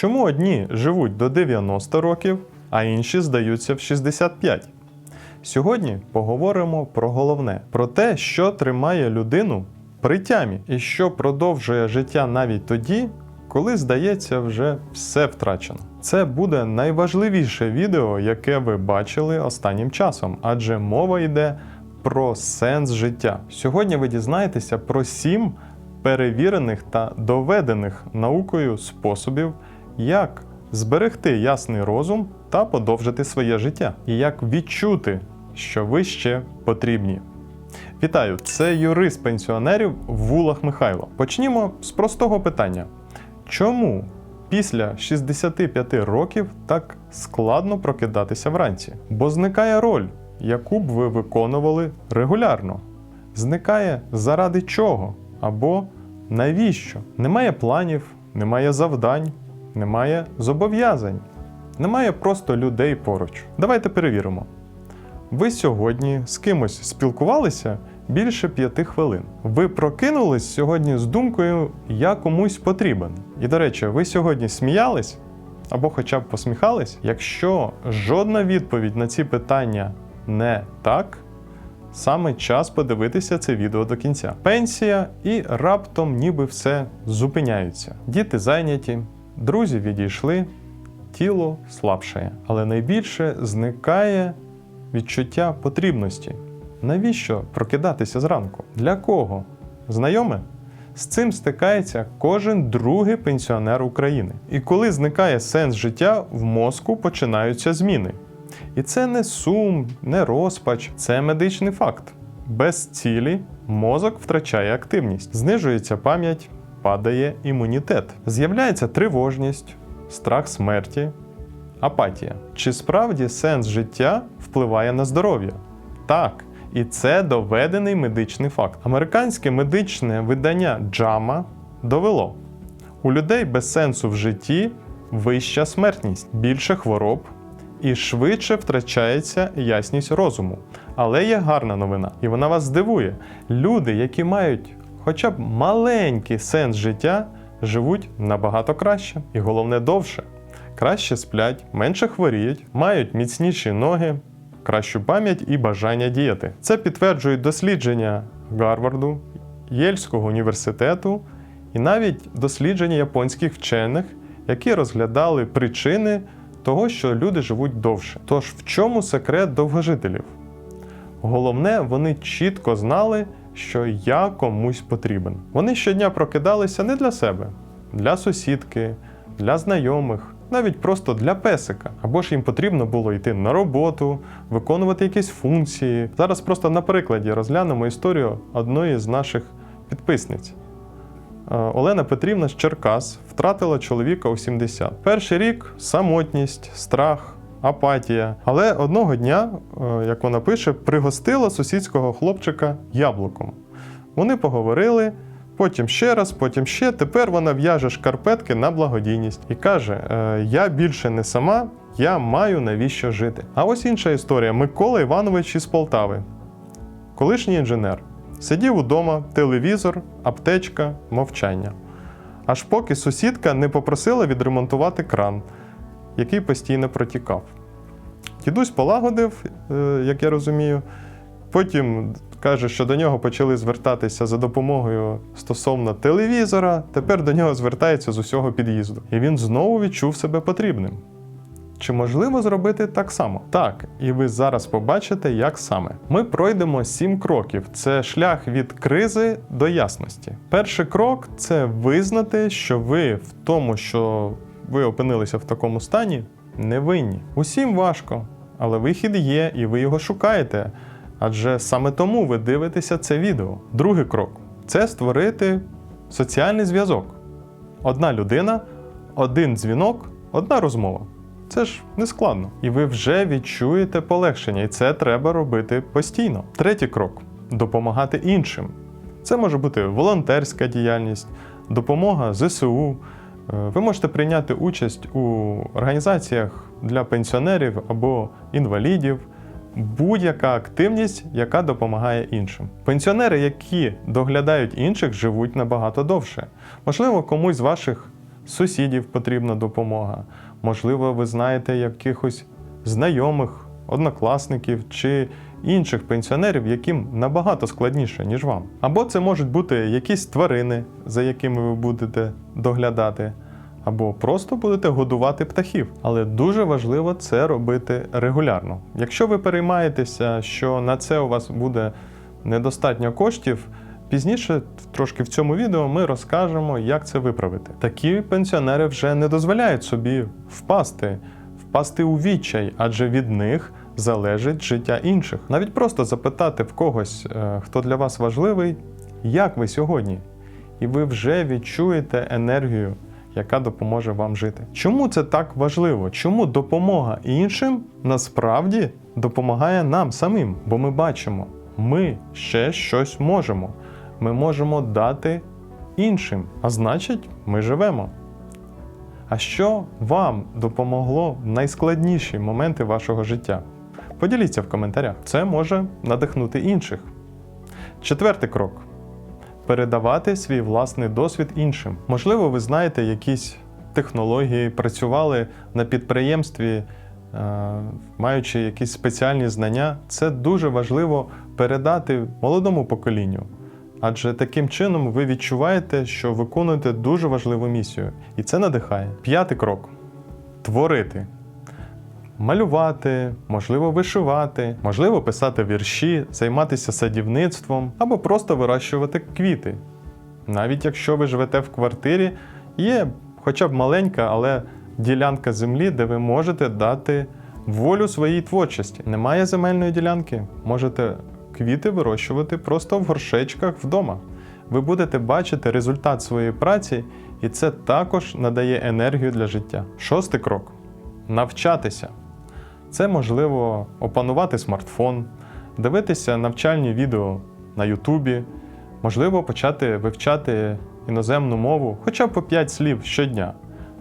Чому одні живуть до 90 років, а інші здаються в 65? Сьогодні поговоримо про головне: про те, що тримає людину при тямі і що продовжує життя навіть тоді, коли здається, вже все втрачено. Це буде найважливіше відео, яке ви бачили останнім часом, адже мова йде про сенс життя. Сьогодні ви дізнаєтеся про сім перевірених та доведених наукою способів, як зберегти ясний розум та подовжити своє життя, і як відчути, що ви ще потрібні. Вітаю, це юрист пенсіонерів Вулах Михайло. Почнімо з простого питання: чому після 65 років так складно прокидатися вранці? Бо зникає роль, яку б ви виконували регулярно. Зникає заради чого або навіщо? Немає планів, немає завдань, немає зобов'язань, немає просто людей поруч. Давайте перевіримо. Ви сьогодні з кимось спілкувалися більше п'яти хвилин. Ви прокинулись сьогодні з думкою Я комусь потрібен. І до речі, ви сьогодні сміялись або хоча б посміхались? Якщо жодна відповідь на ці питання не так, саме час подивитися це відео до кінця. Пенсія і раптом ніби все зупиняється. Діти зайняті, друзі відійшли, тіло слабшає. Але найбільше зникає відчуття потрібності. Навіщо прокидатися зранку? Для кого? Знайоме? З цим стикається кожен другий пенсіонер України. І коли зникає сенс життя, в мозку починаються зміни. І це не сум, не розпач, це медичний факт. Без цілі мозок втрачає активність, знижується пам'ять, падає імунітет, з'являється тривожність, страх смерті, апатія. Чи справді сенс життя впливає на здоров'я? Так. І це доведений медичний факт. Американське медичне видання JAMA довело: у людей без сенсу в житті вища смертність, більше хвороб і швидше втрачається ясність розуму. Але є гарна новина, і вона вас здивує. Люди, які мають хоча б маленький сенс життя, живуть набагато краще, і головне довше. Краще сплять, менше хворіють, мають міцніші ноги, кращу пам'ять і бажання діяти. Це підтверджують дослідження Гарварду, Єльського університету і навіть дослідження японських вчених, які розглядали причини того, що люди живуть довше. Тож в чому секрет довгожителів? Головне, вони чітко знали, що я комусь потрібен. Вони щодня прокидалися не для себе, для сусідки, для знайомих, навіть просто для песика. Або ж їм потрібно було йти на роботу, виконувати якісь функції. Зараз просто на прикладі розглянемо історію одної з наших підписниць. Е, Олена Петрівна з Черкас втратила чоловіка у 70. Перший рік самотність, страх, апатія. Але одного дня, е, як вона пише, пригостила сусідського хлопчика яблуком. Вони поговорили. Потім ще раз, потім ще. Тепер вона в'яже шкарпетки на благодійність і каже: «Е, Я більше не сама, я маю навіщо жити. А ось інша історія: Микола Іванович із Полтави, колишній інженер. Сидів удома, телевізор, аптечка, мовчання. Аж поки сусідка не попросила відремонтувати кран, який постійно протікав. Дідусь полагодив, е, як я розумію. Потім каже, що до нього почали звертатися за допомогою стосовно телевізора. Тепер до нього звертаються з усього під'їзду. І він знову відчув себе потрібним. Чи можливо зробити так само? Так, і ви зараз побачите, як саме. Ми пройдемо сім кроків. Це шлях від кризи до ясності. Перший крок це визнати, що ви в тому, що ви опинилися в такому стані, не винні. Усім важко, але вихід є, і ви його шукаєте. Адже саме тому ви дивитеся це відео. Другий крок це створити соціальний зв'язок. Одна людина, один дзвінок, одна розмова. Це ж не складно. І ви вже відчуєте полегшення, і це треба робити постійно. Третій крок допомагати іншим. Це може бути волонтерська діяльність, допомога ЗСУ. Е, Ви можете прийняти участь у організаціях для пенсіонерів або інвалідів, будь-яка активність, яка допомагає іншим. Пенсіонери, які доглядають інших, живуть набагато довше. Можливо, комусь з ваших сусідів потрібна допомога. Можливо, ви знаєте якихось знайомих, однокласників чи інших пенсіонерів, яким набагато складніше, ніж вам. Або це можуть бути якісь тварини, за якими ви будете доглядати, або просто будете годувати птахів. Але дуже важливо це робити регулярно. Якщо ви переймаєтеся, що на це у вас буде недостатньо коштів. Пізніше, трошки в цьому відео, ми розкажемо, як це виправити. Такі пенсіонери вже не дозволяють собі впасти, впасти у відчай, адже від них залежить життя інших. Навіть просто запитати в когось, е, хто для вас важливий, як ви сьогодні, і ви вже відчуєте енергію, яка допоможе вам жити. Чому це так важливо? Чому допомога іншим насправді допомагає нам самим? Бо ми бачимо, ми ще щось можемо. Ми можемо дати іншим, а значить, ми живемо. А що вам допомогло в найскладніші моменти вашого життя? Поділіться в коментарях. Це може надихнути інших. Четвертий крок передавати свій власний досвід іншим. Можливо, ви знаєте якісь технології, працювали на підприємстві, е, маючи якісь спеціальні знання. Це дуже важливо передати молодому поколінню. Адже таким чином ви відчуваєте, що виконуєте дуже важливу місію, і це надихає. П'ятий крок творити. Малювати, можливо, вишивати, можливо, писати вірші, займатися садівництвом або просто вирощувати квіти. Навіть якщо ви живете в квартирі, є хоча б маленька, але ділянка землі, де ви можете дати волю своїй творчості. Немає земельної ділянки, можете квіти вирощувати просто в горшечках вдома. Ви будете бачити результат своєї праці, і це також надає енергію для життя. Шостий крок навчатися. Це можливо опанувати смартфон, дивитися навчальні відео на Ютубі, можливо, почати вивчати іноземну мову хоча б по 5 слів щодня.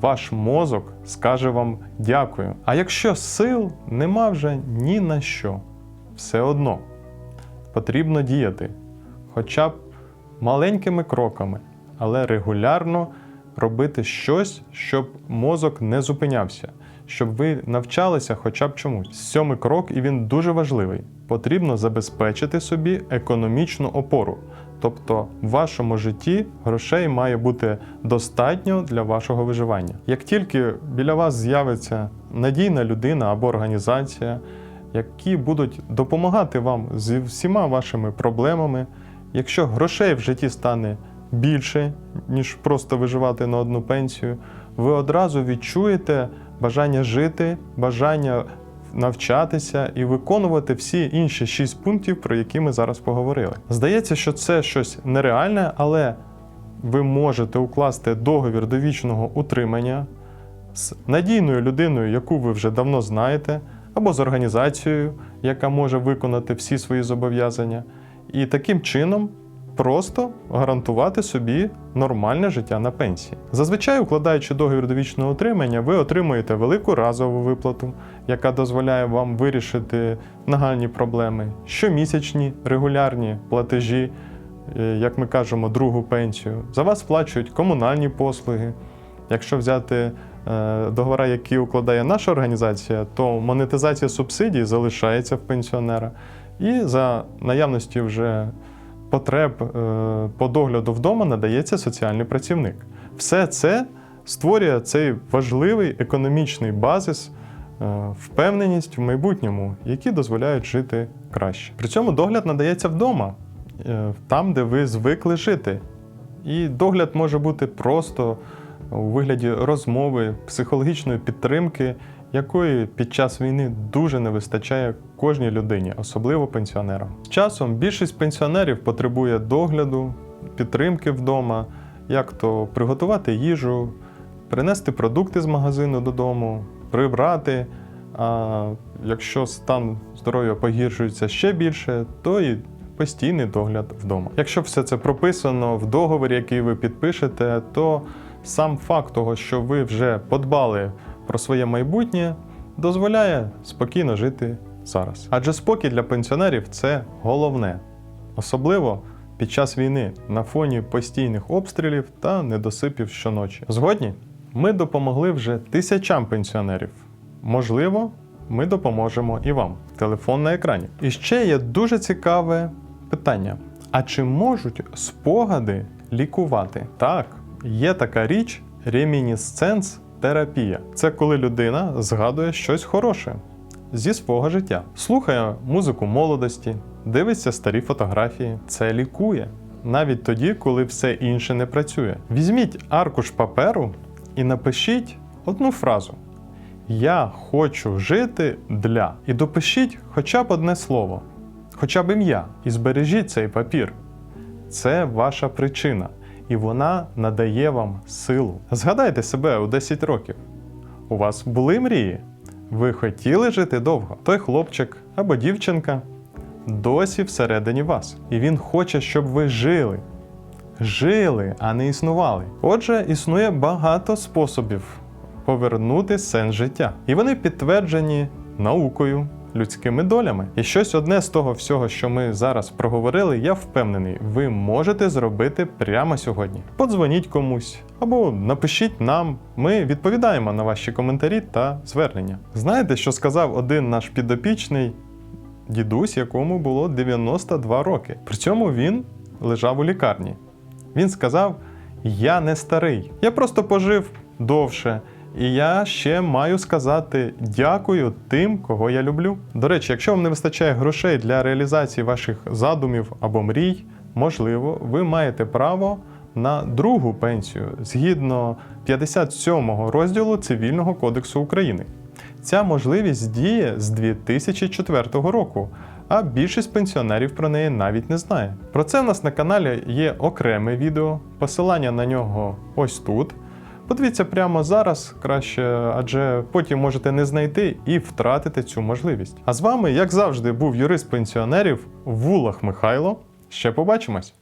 Ваш мозок скаже вам дякую. А якщо сил нема вже ні на що, все одно потрібно діяти, хоча б маленькими кроками, але регулярно робити щось, щоб мозок не зупинявся, щоб ви навчалися хоча б чомусь. Сьомий крок, і він дуже важливий. Потрібно забезпечити собі економічну опору. Тобто в вашому житті грошей має бути достатньо для вашого виживання. Як тільки біля вас з'явиться надійна людина або організація, які будуть допомагати вам зі всіма вашими проблемами, якщо грошей в житті стане більше, ніж просто виживати на одну пенсію, ви одразу відчуєте бажання жити, бажання навчатися і виконувати всі інші шість пунктів, про які ми зараз поговорили. Здається, що це щось нереальне, але ви можете укласти договір довічного утримання з надійною людиною, яку ви вже давно знаєте, або з організацією, яка може виконати всі свої зобов'язання, і таким чином просто гарантувати собі нормальне життя на пенсії. Зазвичай, укладаючи договір довічного утримання, ви отримуєте велику разову виплату, яка дозволяє вам вирішити нагальні проблеми, щомісячні регулярні платежі, е, як ми кажемо, другу пенсію. За вас сплачують комунальні послуги. Якщо взяти е, договори, які укладає наша організація, то монетизація субсидій залишається в пенсіонера. І за наявності вже потреб е, по догляду вдома надається соціальний працівник. Все це створює цей важливий економічний базис, е, впевненість в майбутньому, які дозволяють жити краще. При цьому догляд надається вдома, е, там, де ви звикли жити. І догляд може бути просто у вигляді розмови, психологічної підтримки, якої під час війни дуже не вистачає кожній людині, особливо пенсіонерам. З часом більшість пенсіонерів потребує догляду, підтримки вдома, як то приготувати їжу, принести продукти з магазину додому, прибрати. А якщо стан здоров'я погіршується ще більше, то і постійний догляд вдома. Якщо все це прописано в договорі, який ви підпишете, то сам факт того, що ви вже подбали про своє майбутнє, дозволяє спокійно жити зараз. Адже спокій для пенсіонерів це головне, особливо під час війни на фоні постійних обстрілів та недосипів щоночі. Згодні? ми допомогли вже тисячам пенсіонерів. Можливо, ми допоможемо і вам. Телефон на екрані. І ще є дуже цікаве питання: а чи можуть спогади лікувати? Так, є така річ ремінісценс терапія. Це коли людина згадує щось хороше зі свого життя, слухає музику молодості, дивиться старі фотографії. Це лікує. Навіть тоді, коли все інше не працює. Візьміть аркуш паперу і напишіть одну фразу. Я хочу жити для. І допишіть хоча б одне слово, хоча б ім'я, і збережіть цей папір. Це ваша причина, і вона надає вам силу. Згадайте себе у 10 років. У вас були мрії? Ви хотіли жити довго? Той хлопчик або дівчинка досі всередині вас. І він хоче, щоб ви жили. Жили, а не існували. Отже, існує багато способів повернути сенс життя. І вони підтверджені наукою, людськими долями. І щось одне з того всього, що ми зараз проговорили, я впевнений, ви можете зробити прямо сьогодні. Подзвоніть комусь або напишіть нам. Ми відповідаємо на ваші коментарі та звернення. Знаєте, що сказав один наш підопічний дідусь, якому було 92 роки. При цьому він лежав у лікарні. Він сказав: Я не старий, я просто пожив довше. І я ще маю сказати дякую тим, кого я люблю. До речі, якщо вам не вистачає грошей для реалізації ваших задумів або мрій, можливо, ви маєте право на другу пенсію згідно 57 розділу Цивільного кодексу України. Ця можливість діє з 2004 року, а більшість пенсіонерів про неї навіть не знає. Про це в нас на каналі є окреме відео, посилання на нього ось тут. Подивіться прямо зараз краще, адже потім можете не знайти і втратити цю можливість. А з вами, як завжди, був юрист пенсіонерів Вулах Михайло. Ще побачимось!